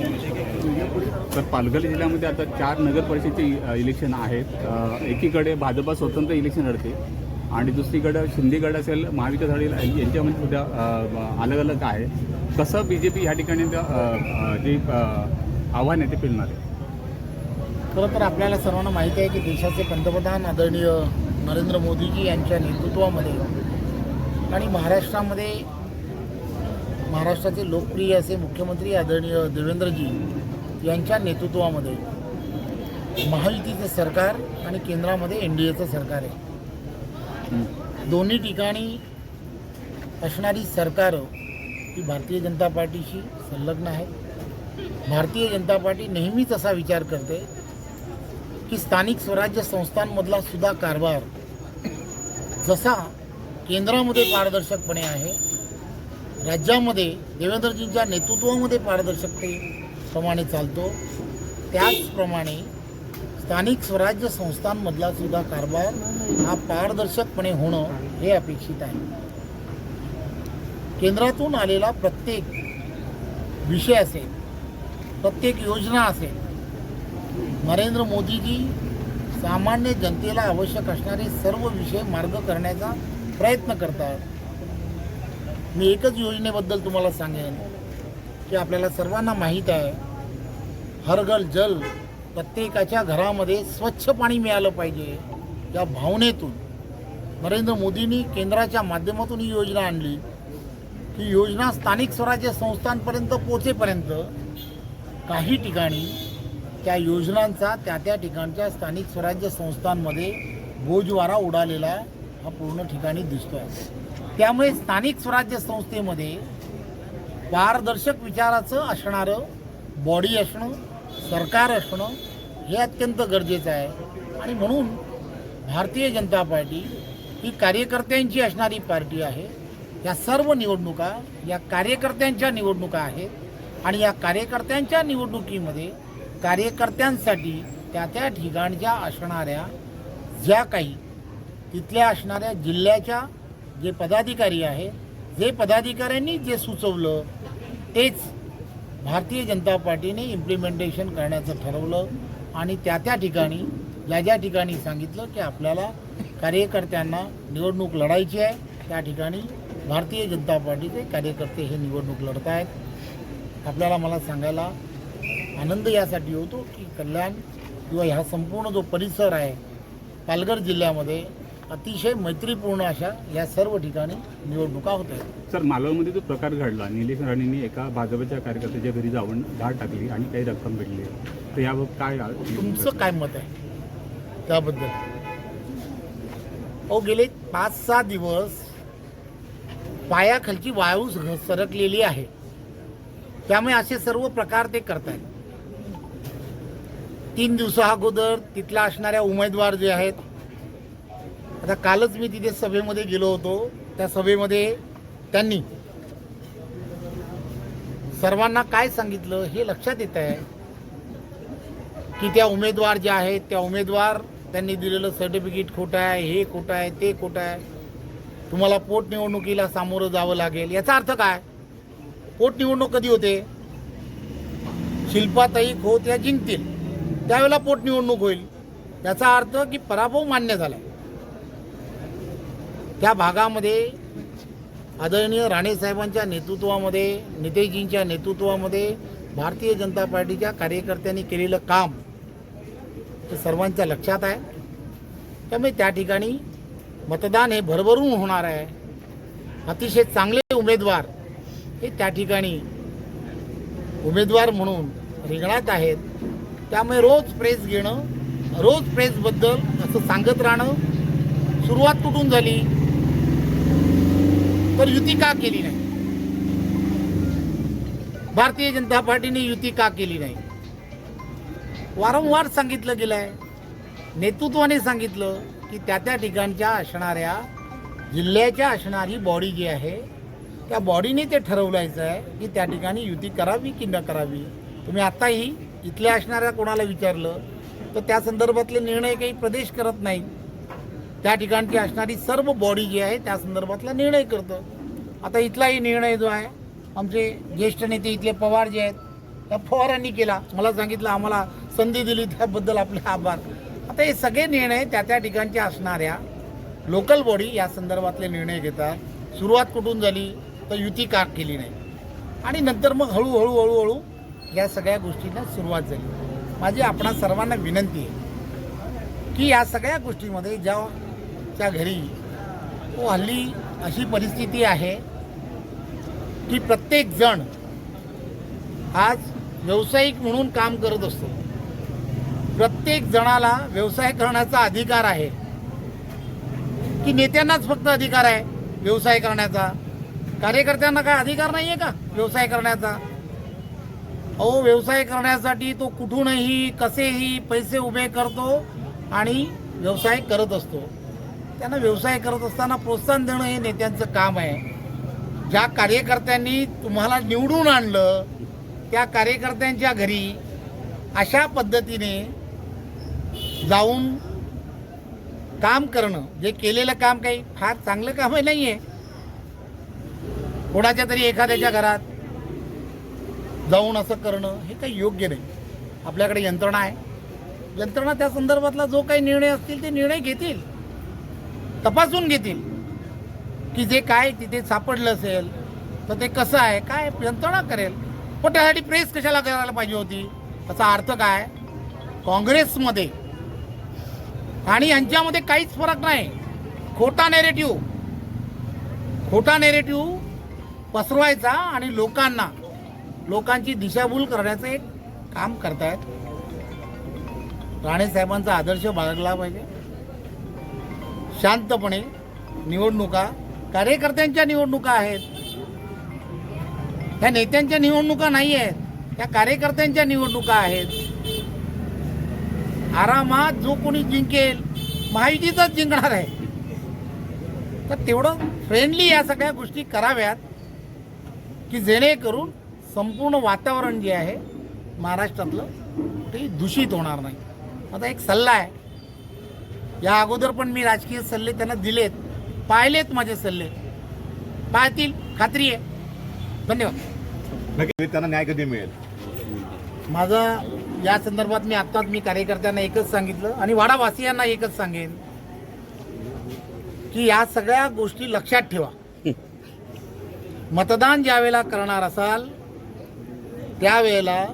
तर पालघर जिल्ह्यामध्ये आता चार नगरपरिषदेचे इलेक्शन आहेत. एकीकडे भाजपा स्वतंत्र इलेक्शन लढते आणि दुसरीकडे शिंदेगड असेल महाविकास आघाडी यांच्यामध्ये सुद्धा अलग अलग आहे. कसं बी जे पी ह्या ठिकाणी त्या, जे आव्हान आहे ते पेलणार आहे? खरं तर आपल्याला सर्वांना माहिती आहे की देशाचे पंतप्रधान आदरणीय नरेंद्र मोदीजी यांच्या नेतृत्वामध्ये आणि महाराष्ट्रामध्ये महाराष्ट्राचे लोकप्रिय असे मुख्यमंत्री आदरणीय देवेंद्रजी यांच्या नेतृत्वामध्ये महायुतीचं सरकार आणि केंद्रामध्ये एन डी एचं सरकार आहे. दोन्ही ठिकाणी असणारी सरकारं ही भारतीय जनता पार्टीशी संलग्न आहेत. भारतीय जनता पार्टी नेहमीच असा विचार करते की स्थानिक स्वराज्य संस्थांमधला सुद्धा कारभार जसा केंद्रामध्ये पारदर्शकपणे आहे राज्यामध्ये देवेंद्रजींच्या नेतृत्वामध्ये पारदर्शकतेप्रमाणे चालतो. त्याचप्रमाणे स्थानिक स्वराज्य संस्थांमधला सुद्धा कारभार हा पारदर्शकपणे होणं हे अपेक्षित आहे. केंद्रातून आलेला प्रत्येक विषय असेल प्रत्येक योजना असेल नरेंद्र मोदीजी सामान्य जनतेला आवश्यक असणारे सर्व विषय मार्ग करण्याचा प्रयत्न करतात. मी एकच योजनेबद्दल तुम्हाला सांगेन की आपल्याला सर्वांना माहीत आहे हर जल प्रत्येकाच्या घरामध्ये स्वच्छ पाणी मिळालं पाहिजे या भावनेतून. नरेंद्र मोदींनी केंद्राच्या माध्यमातून ही योजना आणली. ही योजना स्थानिक स्वराज्य संस्थांपर्यंत पोचेपर्यंत काही ठिकाणी त्या योजनांचा त्या त्या ठिकाणच्या स्थानिक स्वराज्य संस्थांमध्ये बोजवारा उडालेला हा पूर्ण ठिकाणी दिसतो आहे त्यामुळे स्थानिक स्वराज्य संस्थेमध्ये पारदर्शक विचाराचं असणारं बॉडी असणं सरकार असणं हे अत्यंत गरजेचं आहे. आणि म्हणून भारतीय जनता पार्टी ही कार्यकर्त्यांची असणारी पार्टी आहे. या सर्व निवडणुका या कार्यकर्त्यांच्या निवडणुका आहेत आणि या कार्यकर्त्यांच्या निवडणुकीमध्ये कार्यकर्त्यांसाठी त्या त्या ठिकाणच्या असणाऱ्या ज्या काही तिथल्या असणाऱ्या जिल्ह्याच्या जे पदाधिकारी आहे जे पदाधिकाऱ्यांनी जे सुचवलं तेच भारतीय जनता पार्टीने इम्प्लिमेंटेशन करण्याचं ठरवलं आणि त्या त्या ठिकाणी ज्या ज्या ठिकाणी सांगितलं की आपल्याला कार्यकर्त्यांना निवडणूक लढायची आहे त्या ठिकाणी भारतीय जनता पार्टीचे कार्यकर्ते हे निवडणूक लढत आहेत आपल्याला मला सांगायला आनंद यासाठी होतो की कल्याण किंवा ह्या संपूर्ण जो परिसर आहे पालघर जिल्ह्यामध्ये अतिशय मैत्रीपूर्ण अशा या सर्व ठिकाणी निवडणुका होत आहेत. सर मालवणमध्ये जो प्रकार घडला निलेश राणेंनी एका भाजपच्या कार्यकर्त्याच्या घरी जाऊन धाड टाकली आणि काही रक्कम भेटली. तर याबाबत काय तुमचं काय मत आहे त्याबद्दल? अहो गेले पाच सहा दिवस पायाखालची वाळू सरकलेली आहे. त्यामुळे असे सर्व प्रकार ते करतायत. तीन दिवसा अगोदर तिथला असणाऱ्या उमेदवार जे आहेत आता कालच मी तिथे सभेमध्ये गेलो होतो. त्या सभेमध्ये त्यांनी सर्वांना काय सांगितलं हे लक्षात येत आहे की त्या उमेदवार ज्या आहेत त्या उमेदवार त्यांनी दिलेलं सर्टिफिकेट खोटं आहे हे खोटं आहे ते खोटं आहे. तुम्हाला पोटनिवडणुकीला सामोरं जावं लागेल. याचा अर्थ काय? पोटनिवडणूक कधी होते? शिल्पाताई खोत या जिंकतील. त्यावेळेला पोटनिवडणूक होईल. याचा अर्थ की पराभव मान्य झाला त्या भागामध्ये आदरणीय राणेसाहेबांच्या नेतृत्वामध्ये नितेशजींच्या नेतृत्वामध्ये भारतीय जनता पार्टीच्या कार्यकर्त्यांनी केलेलं काम हे सर्वांच्या लक्षात आहे. त्यामुळे त्या ठिकाणी मतदान हे भरभरून होणार आहे. अतिशय चांगले उमेदवार हे त्या ठिकाणी उमेदवार म्हणून रिंगणात आहेत. त्यामुळे रोज प्रेस घेणं रोज प्रेसबद्दल असं सांगत राहणं सुरुवात कुठून झाली? तर युती का केली नाही? भारतीय जनता पार्टीने युती का केली नाही? वारंवार सांगितलं गेलं आहे नेतृत्वाने सांगितलं की त्या त्या ठिकाणच्या असणाऱ्या जिल्ह्याच्या असणारी बॉडी जी आहे त्या बॉडीने ते ठरवलायचं आहे की त्या ठिकाणी युती करावी की न करावी. तुम्ही आत्ताही इथल्या असणाऱ्या कोणाला विचारलं तर त्या संदर्भातले निर्णय काही प्रदेश करत नाही त्या ठिकाणची असणारी सर्व बॉडी जी आहे त्या संदर्भातला निर्णय करतं. आता इथलाही निर्णय जो आहे आमचे ज्येष्ठ नेते इथले पवार जे आहेत या पवारांनी केला. मला सांगितलं आम्हाला संधी दिली त्याबद्दल आपले आभार. आता हे सगळे निर्णय त्या त्या ठिकाणच्या असणाऱ्या लोकल बॉडी या संदर्भातले निर्णय घेतात. सुरुवात कुठून झाली? तर युती का केली नाही? आणि नंतर मग हळूहळू हळूहळू या सगळ्या गोष्टींना सुरुवात झाली. माझी आपणा सर्वांना विनंती आहे की या सगळ्या गोष्टीमध्ये ज्या त्या घरी तो हल्ली अशी परिस्थिती आहे की प्रत्येक जण आज व्यावसायिक म्हणून काम करत असतो. प्रत्येक जणाला व्यवसाय करण्याचा अधिकार आहे. की नेत्यांनाच फक्त अधिकार आहे व्यवसाय करण्याचा. कार्यकर्त्यांना काय अधिकार नाही आहे का व्यवसाय करण्याचा? अहो व्यवसाय करण्यासाठी तो कुठूनही कसेही पैसे उभे करतो आणि व्यवसाय करत असतो. त्यांना व्यवसाय करत असताना प्रोत्साहन देणं हे नेत्यांचं काम आहे. ज्या कार्यकर्त्यांनी तुम्हाला निवडून आणलं त्या कार्यकर्त्यांच्या घरी अशा पद्धतीने जाऊन काम करणं जे केलेलं काम काही फार चांगलं काम आहे नाही आहे कोणाच्या तरी एखाद्याच्या घरात जाऊन असं करणं हे काही योग्य नाही. आपल्याकडे यंत्रणा आहे. यंत्रणा त्या संदर्भातला जो काही निर्णय असतील ते निर्णय घेतील. तपासून घेतील की जे काय तिथे सापडलं असेल तर ते कसं आहे काय यंत्रणा करेल पण त्यासाठी प्रेस कशाला करायला पाहिजे होती? त्याचा अर्थ काय? काँग्रेसमध्ये आणि यांच्यामध्ये काहीच फरक नाही. खोटा नेरेटिव्ह खोटा नेरेटिव्ह पसरवायचा आणि लोकांना लोकांची दिशाभूल करण्याचं एक काम करतायत. राणेसाहेबांचा आदर्श बाळगला पाहिजे. शांतपणे निवडणुका कार्यकर्त्यांच्या निवडणुका आहेत. त्या नेत्यांच्या निवडणुका नाही आहेत. त्या कार्यकर्त्यांच्या निवडणुका आहेत. आरामात जो कोणी जिंकेल महायुतीचाच जिंकणार आहे. तर तेवढं फ्रेंडली या सगळ्या गोष्टी कराव्यात की जेणेकरून संपूर्ण वातावरण जे आहे महाराष्ट्रातलं ते दूषित होणार नाही. आता एक सल्ला आहे या अगोदर पण मी राजकीय सल्ले त्यांना दिलेत. पाहिलेत माझे सल्ले. पाहतील. खात्री आहे. धन्यवाद. त्यांना न्याय कधी मिळेल? माझा या संदर्भात मी आत्ताच मी कार्यकर्त्यांना एकच सांगितलं आणि वाडावासियांना एकच सांगेन की या सगळ्या गोष्टी लक्षात ठेवा. मतदान ज्या वेळेला करणार असाल त्यावेळेला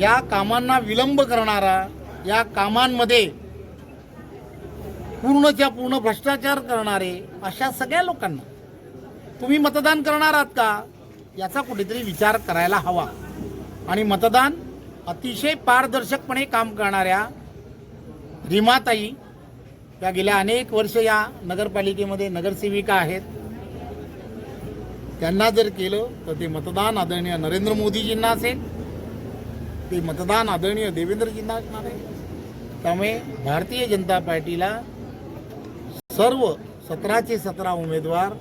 या कामांना विलंब करणारा या कामांमध्ये पूर्णच्या पूर्ण भ्रष्टाचार करणारे अशा सगळ्या लोकांना तुम्ही मतदान करणार आहात का? याचा कुठेतरी विचार करायला हवा. आणि मतदान अतिशय पारदर्शकपणे काम करणाऱ्या रिमाताई त्या गेल्या अनेक वर्ष या नगरपालिकेमध्ये नगरसेविका आहेत. त्यांना जर केलं तर ते मतदान आदरणीय नरेंद्र मोदीजींना असेल. ते मतदान आदरणीय देवेंद्रजींना असणार आहे. त्यामुळे भारतीय जनता पार्टीला सर्व सतराचे सतरा उमेदवार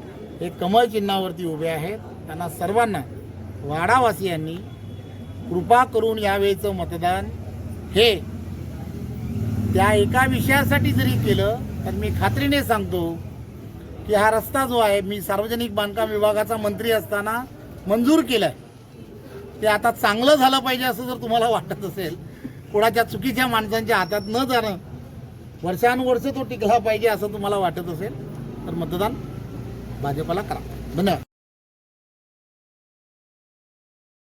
हे कमळ चिन्हावरती उभे आहेत. त्यांना सर्वांना वाडावासियांनी कृपा करून यावेळेचं मतदान हे त्या एका विषयासाठी जरी केलं तर मी खात्रीने सांगतो की हा रस्ता जो आहे मी सार्वजनिक बांधकाम विभागाचा मंत्री असताना मंजूर केलाय. ते आता चांगलं झालं पाहिजे असं जर तुम्हाला वाटत असेल कोणाच्या चुकीच्या माणसांच्या हातात न जाणं वर्षानुवर्ष तो टिकला पाहिजे असं तुम्हाला वाटत असेल तर मतदान भाजपला करा. धन्यवाद.